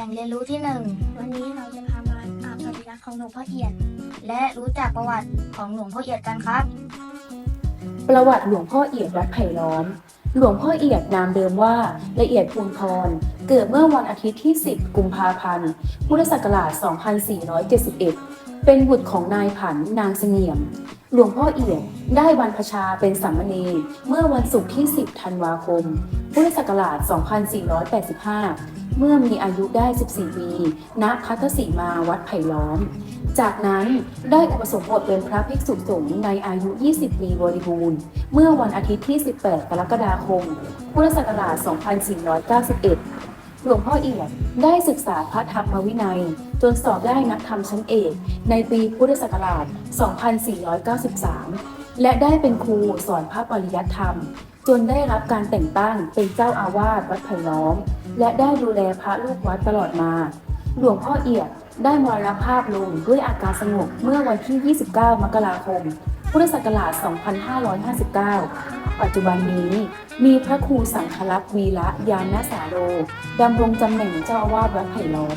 ล่งเรียนรู้ที่หนึ่งวันนี้เราจะพามาอ่านสรีระของหลวงพ่อเอียด และรู้จักประวัติของหลวงพ่อเอียดกันครับ ประวัติหลวงพ่อเอียดวัดไผ่ล้อม หลวงพ่อเอียดนามเดิมว่าละเอียดภูนพร เกิดเมื่อวันอาทิตย์ที่ 10 กุมภาพันธ์ พุทธศักราช 2471 เป็นบุตรของนายผันนางเสงี่ยม หลวงพ่อเอียดได้บรรพชาเป็นสามเณรเมื่อวันศุกร์ที่ 10 ธันวาคม พุทธศักราช 2485 เมื่อมีอายุได้ 14 ปี ณ พัทธสีมาวัดไผ่ล้อม จากนั้นได้อุปสมบทเป็นพระภิกษุสงฆ์ในอายุ 20 ปีบริบูรณ์ เมื่อวันอาทิตย์ที่ 18 กรกฎาคม พุทธศักราช 2491 หลวงพ่อเอียดได้ศึกษาพระธรรมวินัย จนสอบได้นักธรรมชั้นเอก ในปีพุทธศักราช 2493 และได้เป็นครูสอนพระปริยัติธรรม จนได้รับการแต่งตั้งเป็นเจ้าอาวาสวัดไผ่ล้อม และได้ดูแลพระลูกวัดตลอดมา หลวงพ่อเอียดได้มรณภาพลงด้วยอาการสงบเมื่อวันที่ 29 มกราคม พุทธศักราช 2559 ปัจจุบันนี้มีพระครูสังฆลักษณ์วีระยานสาโรดำรงตำแหน่งเจ้าอาวาสวัดไผ่ล้อม